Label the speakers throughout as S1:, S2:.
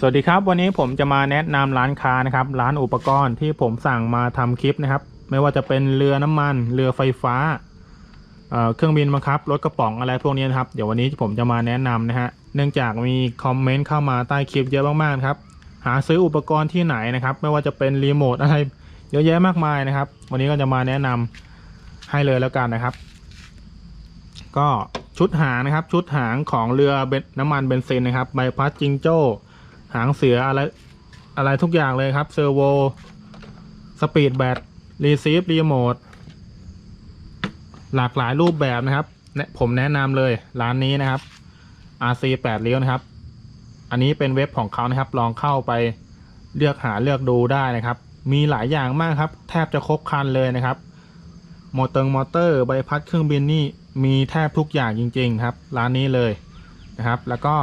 S1: สวัสดีครับ วันนี้ผมจะมาแนะนำร้านค้านะครับ ร้านอุปกรณ์ที่ผมสั่งมาทำคลิปนะครับ ไม่ว่าจะเป็นเรือน้ำมัน เรือไฟฟ้าเเครื่องบินบังคับรถกระป๋องอะไรพวกนี้นะครับ เดี๋ยววันนี้ผมจะมาแนะนำนะฮะเนื่องจากมีคอมเมนต์เข้ามาใต้คลิปเยอะมากๆครับ หาซื้ออุปกรณ์ที่ไหนนะครับ ไม่ว่าจะเป็นรีโมทอะไรเยอะแยะมากมายนะครับ วันนี้ก็จะมาแนะนำให้เลยแล้วกันนะครับ ก็ชุดหางนะครับ ชุดหางของเรือเบนน้ำมันเบนซินนะครับ ใบพัดจิงโจ้ หางเสืออะไร อะไรทุกอย่างเลยครับเซอร์โวสปีดแบตรีซีฟรีโมทหลากหลายรูปแบบนะครับผมแนะนำเลยร้านนี้นะครับ RC 8เลี้ยวนะครับ อันนี้เป็นเว็บของเขานะครับ ลองเข้าไปเลือกหาเลือกดูได้นะครับ มีหลายอย่างมากครับ แทบจะครบครันเลยนะครับมอเตอร์มอเตอร์ใบพัดเครื่องบินนี่มีแทบทุกอย่างจริง ๆ ครับ ร้านนี้เลยนะครับ แล้วก็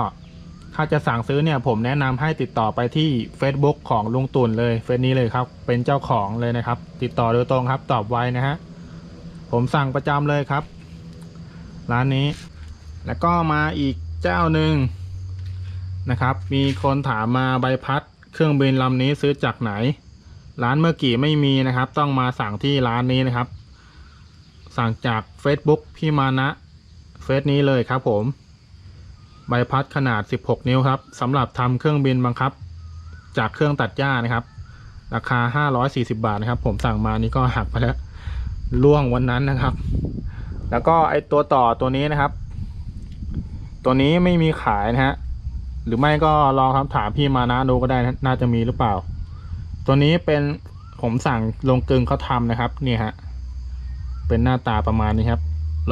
S1: ถ้าจะสั่งซื้อเนี่ยผมแนะนำให้ติดต่อไปที่ Facebook ของลุงตุ่นเลยเฟซนี้เลยครับ เป็นเจ้าของเลยนะครับ ติดต่อโดยตรงครับ ตอบไวนะฮะผมสั่งประจำเลยครับ ร้านนี้ แล้วก็มาอีกเจ้าหนึ่งนะครับ มีคนถามมาใบพัด เครื่องบินลำนี้ซื้อจากไหน ร้านเมื่อกี้ไม่มีนะครับ ต้องมาสั่งที่ร้านนี้นะครับ สั่งจาก Facebook พี่มานะเฟซนี้เลยครับผม ใบพัดขนาด 16 นิ้วครับสำหรับทำเครื่องบินบังคับ จากเครื่องตัดหญ้านะครับ ราคา 540 บาทนะครับ ผมสั่งมานี่ก็หักไปแล้วล่วงวันนั้นนะครับ แล้วก็ไอตัวต่อตัวนี้นะครับ ตัวนี้ไม่มีขายนะฮะหรือไม่ก็ลองคำถามพี่มานะดูก็ได้นะน่าจะมีหรือเปล่า ตัวนี้เป็นผมสั่งลงกึงเขาทำนะครับนี่ฮะเป็นหน้าตาประมาณนี้ครับ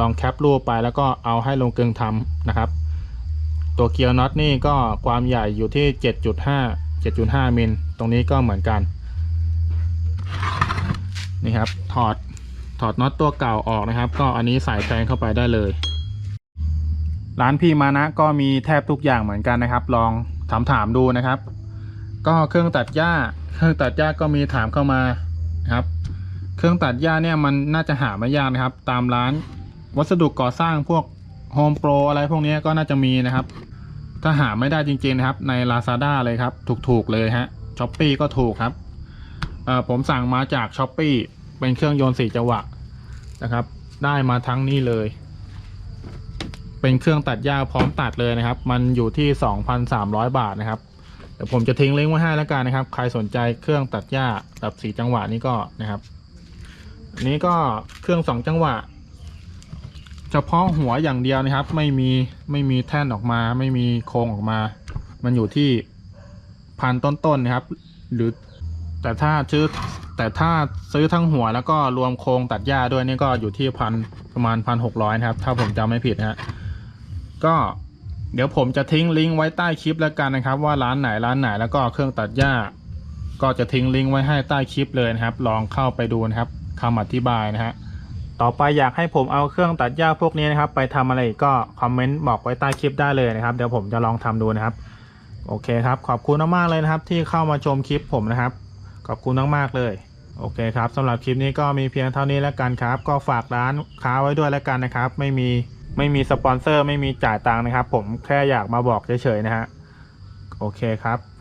S1: ลองแคปรูปไปแล้วก็เอาให้ลงกึงทำนะครับ ตัวเกียร์น็อตนี่ก็ความใหญ่อยู่ที่ 7.5 7.5มิลตรงนี้ก็เหมือนกัน นี่ครับ ถอด ถอดน็อตตัวเก่าออกนะครับ ก็อันนี้ใส่แทงเข้าไปได้เลย ร้านพี่มานะก็มีแทบทุกอย่างเหมือนกันนะครับ ลองถามถามดูนะครับ ก็เครื่องตัดหญ้า เครื่องตัดหญ้าก็มีถามเข้ามาครับ เครื่องตัดหญ้าเนี่ยมันน่าจะหาไม่ยากนะครับ ตามร้านวัสดุก่อสร้างพวกโฮมโปรอะไรพวกนี้ก็น่าจะมีนะครับ ถ้าหาไม่ได้จริงๆนะครับใน Lazada เลยครับ ถูกๆเลยฮะช้อปปีก็ถูกครับผมสั่งมาจากช้อปปีเป็นเครื่องยนต์สี่จังหวะนะครับ ได้มาทั้งนี้เลย เป็นเครื่องตัดหญ้าพร้อมตัดเลยนะครับ มันอยู่ที่ 2,300 บาทนะครับเดี๋ยวผมจะทิ้งลิงก์ไว้ให้แล้วกันนะครับ ใครสนใจเครื่องตัดหญ้าแบบสีจังหวะนี้ก็นะครับอันนี้ก็เครื่องสองจังหวะ เฉพาะหัวอย่างเดียวนะครับ ไม่มีไม่มีแท่นออกมา ไม่มีโครงออกมา มันอยู่ที่พันต้นๆนะครับ หรือแต่ถ้าซื้อแต่ถ้าซื้อทั้งหัวแล้วก็รวมโครงตัดหญ้าด้วยนี่ก็อยู่ที่พันประมาณพันหกร้อยนะครับ ถ้าผมจำไม่ผิดนะฮะก็เดี๋ยวผมจะทิ้งลิงก์ไว้ใต้คลิปแล้วกันนะครับ ว่าร้านไหนร้านไหนแล้วก็เครื่องตัดหญ้า ก็จะทิ้งลิงก์ไว้ให้ใต้คลิปเลยนะครับ ลองเข้าไปดูนะครับคำอธิบายนะฮะ ต่อไปอยากให้ผมเอาเครื่องตัดหญ้าพวกนี้นะครับ ไปทำอะไรก็คอมเมนต์บอกไว้ใต้คลิปได้เลยนะครับ เดี๋ยวผมจะลองทำดูนะครับ โอเคครับ ขอบคุณมากๆเลยนะครับ ที่เข้ามาชมคลิปผมนะครับ ขอบคุณมากๆเลย โอเคครับสำหรับคลิปนี้ก็มีเพียงเท่านี้แล้วกันครับ ก็ฝากร้านค้าไว้ด้วยแล้วกันนะครับ ไม่มีไม่มีสปอนเซอร์ ไม่มีจ่ายตังค์นะครับ ผมแค่อยากมาบอกเฉยๆนะฮะโอเคครับ